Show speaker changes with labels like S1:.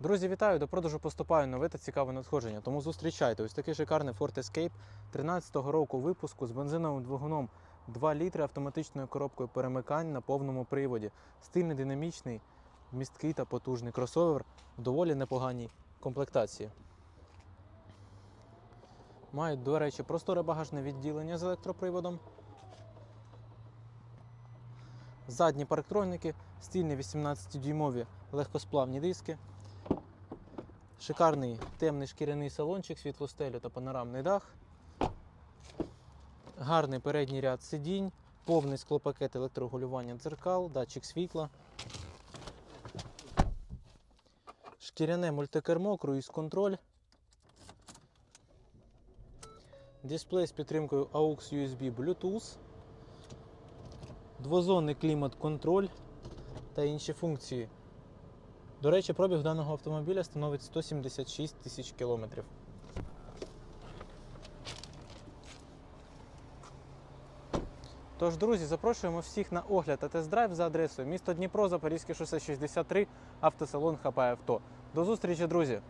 S1: Друзі, вітаю! До продажу поступає нове та цікаве надходження. Тому зустрічайте ось такий шикарний Ford Escape 13-го року випуску з бензиновим двигуном 2 літри автоматичною коробкою перемикань на повному приводі. Стильний, динамічний, місткий та потужний кросовер в доволі непоганій комплектації. Мають, до речі, просторе багажне відділення з електроприводом. Задні парктроники, стильні 18-дюймові легкосплавні диски. Шикарний темний шкіряний салончик, світлостелю та панорамний дах. Гарний передній ряд сидінь, повний склопакет електрорегулювання дзеркал, датчик світла. Шкіряне мультикермо, круїз контроль. Дисплей з підтримкою AUX USB Bluetooth. Двозонний клімат-контроль та інші функції. До речі, пробіг даного автомобіля становить 176 тисяч кілометрів. Тож, друзі, запрошуємо всіх на огляд та тест-драйв за адресою місто Дніпро, Запорізьке шосе 63, автосалон ХП Авто. До зустрічі, друзі!